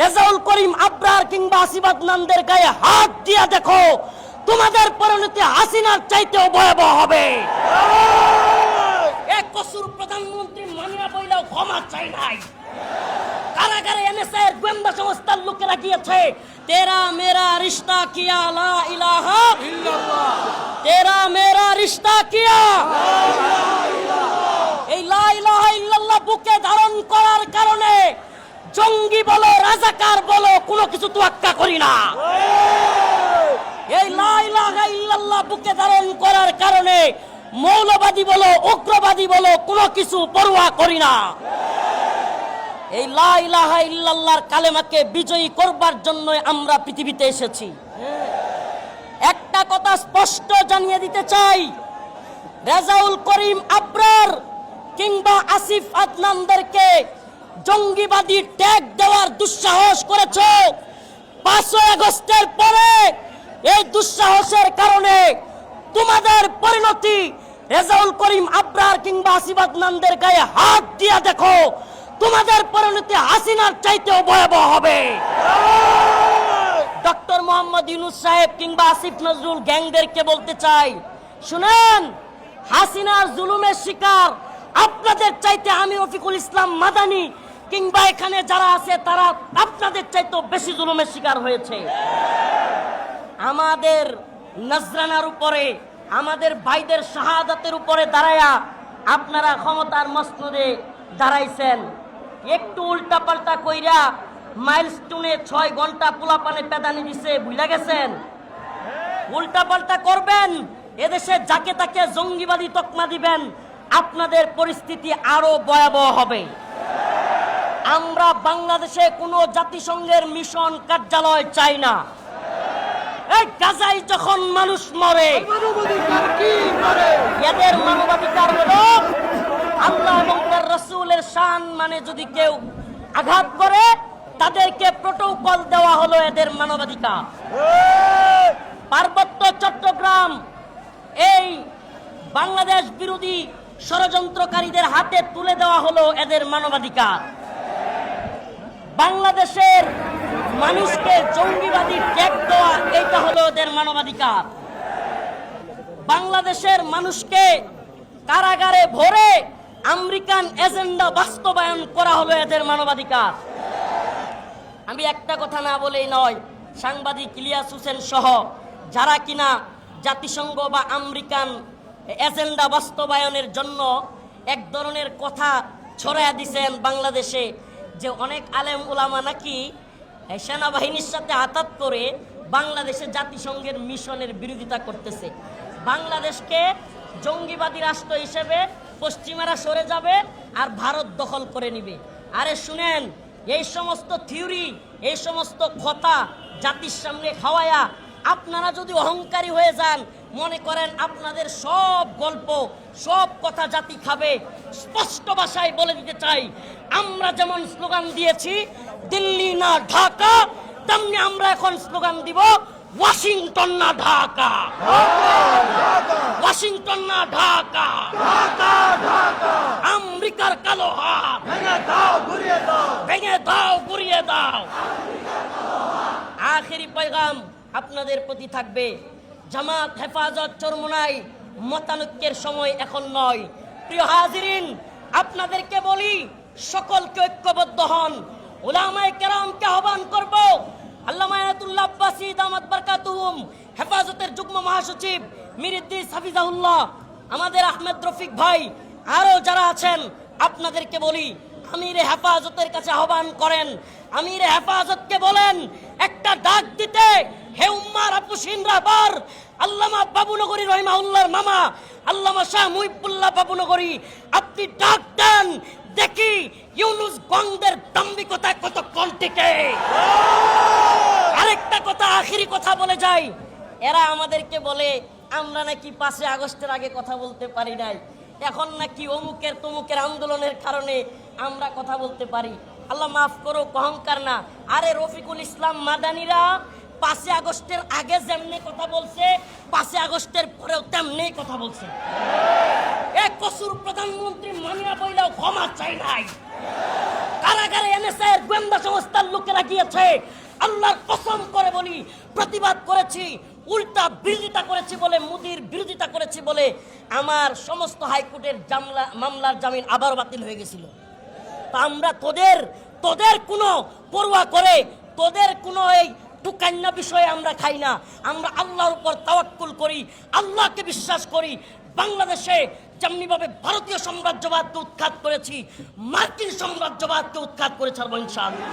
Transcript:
রেজাউল করিম আবরার কিংবা আসিবাদ নান্দের গায়ে হাত দিয়া দেখো, তোমাদের পরিণতি হাসিনার চাইতেও ভয়াবহ হবে। এক কসুর প্রধানমন্ত্রী মানিয়া বইলেও ক্ষমা চাই নাই। কারাগারে এনএসআই এর গোয়েন্দা সংস্থার লোকেরা গিয়েছে, তেরা মেরা রিশতা কিয়া লা ইলাহা তেরা মেরা রিশতা কিয়া এই লা ইলাহা ইল্লাল্লাহ বুকে ধারণ করার কারণে জঙ্গি বলো, রাজাকার বলো, কোনো কিছু তোয়াক্কা করি না। এই ইল্লাল্লাহ বুকে ধারণ করার কারণে মৌলবাদী বলো, উগ্রবাদী বলো, কোনো কিছু পরোয়া করি না। এই লা ইলাহা ইল্লাল্লাহর কালেমাকে বিজয়ী করবার জন্য আমরা পৃথিবীতে এসেছি। একটা কথা স্পষ্ট জানিয়ে দিতে চাই, রেজাউল করিম আবরার কিংবা আসিফ আদনানদেরকে জঙ্গিবাদী ট্যাগ দেওয়ার দুঃসাহস করেছ। পাঁচই আগস্টের পরে এই দুঃসাহসের কারণে তোমাদের পরিণতি রেজাউল করিম আবরার কিংবা আসিফ আদনানদের গায়ে হাত দিয়া দেখো, তোমাদের পরিণতি হাসিনার চাইতেও ভয়াবহ হবে। ডক্টর মোহাম্মদ ইউনুস সাহেব কিংবা আসিফ নজরুল গ্যাংদেরকে বলতে চাই, শুনেন, হাসিনার জুলুমের শিকার আপনাদের চাইতে আমি রফিকুল ইসলাম মাদানি কিংবা এখানে যারা আছে, তারা আপনাদের চাইতেও বেশি জুলুমের শিকার হয়েছে। আমাদের নজরানার উপরে, আমাদের ভাইদের শাহাদাতের উপরে দাঁড়ায়া আপনারা ক্ষমতার মসনদে দাঁড়াইছেন। একটু উল্টা পাল্টা কইরা মাইলস্টোনে ছয় ঘণ্টা পোলাপানে পেদানি দিছে ভুলে গেছেন? উল্টা পাল্টা করবেন, এদেশে যাকে তাকে জঙ্গিবাদী তকমা দিবেন, আপনাদের পরিস্থিতি আরও ভয়াবহ হবে। আমরা বাংলাদেশে কোনো জাতিসংঘের মিশন কার্যালয় চাই না। এই গাজাই যখন মানুষ মরে, এদের মানবাধিকার হলো আল্লাহ এবং তার রসুলের শান মানে যদি কেউ আঘাত করে, তাদেরকে প্রোটোকল দেওয়া হলো এদের মানবাধিকার। পার্বত্য চট্টগ্রাম, এই বাংলাদেশ বিরোধী ষড়যন্ত্রকারীদের হাতে তুলে দেওয়া হলো এদের মানবাধিকার। বাংলাদেশের মানুষকে জঙ্গিবাদী ট্যাগ দেওয়া, এইটা হলো ওদের মানবাধিকার। বাংলাদেশের মানুষকে কারাগারে ভরে আমেরিকান এজেন্ডা বাস্তবায়ন করা হলো এদের মানবাধিকার। আমি একটা কথা না বলেই নয়, সাংবাদিক ইলিয়াস হোসেন সহ যারা কিনা জাতিসংঘ বা আমেরিকান এজেন্ডা বাস্তবায়নের জন্য এক ধরনের কথা ছড়াইয়া দিছেন বাংলাদেশে যে অনেক আলেম ওলামা নাকি সেনাবাহিনীর সাথে আতাত করে বাংলাদেশে জাতিসংঘের মিশনের বিরোধিতা করতেছে। বাংলাদেশকে জঙ্গিবাদী রাষ্ট্র হিসেবে পশ্চিমারা সরে যাবে আর ভারত দখল করে নিবে। আরে শুনেন, এই সমস্ত থিওরি, এই সমস্ত কথা জাতির সামনে খাওয়ায়া আপনারা যদি অহংকারী হয়ে যান, মনে করেন আপনাদের সব গল্প, সব কথা জাতি খাবে। স্পষ্ট ভাষায় বলে দিতে চাই, আমরা যেমন স্লোগান দিয়েছি, দিল্লি না ঢাকা, তেমনি আমরা এখন স্লোগান দিব, ওয়াশিংটন না ঢাকা। ওয়াশিংটন না ঢাকা। আমেরিকার কালো হাত। ভেঙে দাও, ঘুরিয়ে দাও। আখেরি পয়গাম আপনাদের প্রতি থাকবে। জামাত, হেফাজত, চরমোনাই, মতানৈক্যের সময় এখন নয়। প্রিয় হাজিরিন, আপনাদেরকে বলি, সকলকে ঐক্যবদ্ধ হন। ওলামায়ে কেরামকে আহ্বান করব, আল্লামা আয়াতুল্লাহ আব্বাসী দামাত বারকাতুহুম, হেফাজতের যুগ্ম মহাসচিব মিরিদ্দিস হাফিজাউল্লাহ আমাদের আহমেদ রফিক ভাই আরও যারা আছেন, আপনাদেরকে বলি, আমির হেফাজতের কাছে আহ্বান করেন, আমির হেফাজতকে বলেন, একটা ডাক দিতে আল্লামা বাবুনগরী রহিমাউল্লাহর মামা, আল্লামা শাহ মুহিবুল্লাহ বাবুনগরী, আপনি ডাক দেন, দেখি ইউনুস গঙ্গের আরেকটা কথা, আখিরি কথা বলে যাই, এরা আমাদেরকে বলে, আমরা নাকি পাঁচই আগস্টের আগে কথা বলতে পারি নাই। এখন নাকি অমুকের তমুকের আন্দোলনের কারণে আমরা কথা বলতে পারি। আল্লাহ মাফ করো অহংকার না। আরে রফিকুল ইসলাম মাদানিরা পাঁচই আগস্টের আগে যেমনি কথা বলছে, পাঁচই আগস্টের পরেও তেমনি কথা বলছে। এক কসুর প্রধানমন্ত্রী মানিয়া বইলেও ক্ষমা চাই নাই। কারাগারে এনএসআই গোয়েন্দা সংস্থার লোকেরা গিয়েছে, আল্লাহর কসম করে বলি, প্রতিবাদ করেছি, উল্টা বিরোধিতা করেছি বলে, মুদির বিরোধিতা করেছি বলে আমার সমস্ত হাইকোর্টের জামলা, মামলার জামিন আবারও বাতিল হয়ে গেছিল। তা আমরা তোদের তোদের কোনো পড়ুয়া করে, তোদের কোনো এই টুকান্না বিষয়ে আমরা খাই না। আমরা আল্লাহর উপর তাওয়াক্কুল করি, আল্লাহকে বিশ্বাস করি। বাংলাদেশে যেমনিভাবে ভারতীয় সাম্রাজ্যবাদকে উৎখাত করেছি, মার্কিন সাম্রাজ্যবাদকে উৎখাত করে ছাড়বো ইনশাআল্লাহ।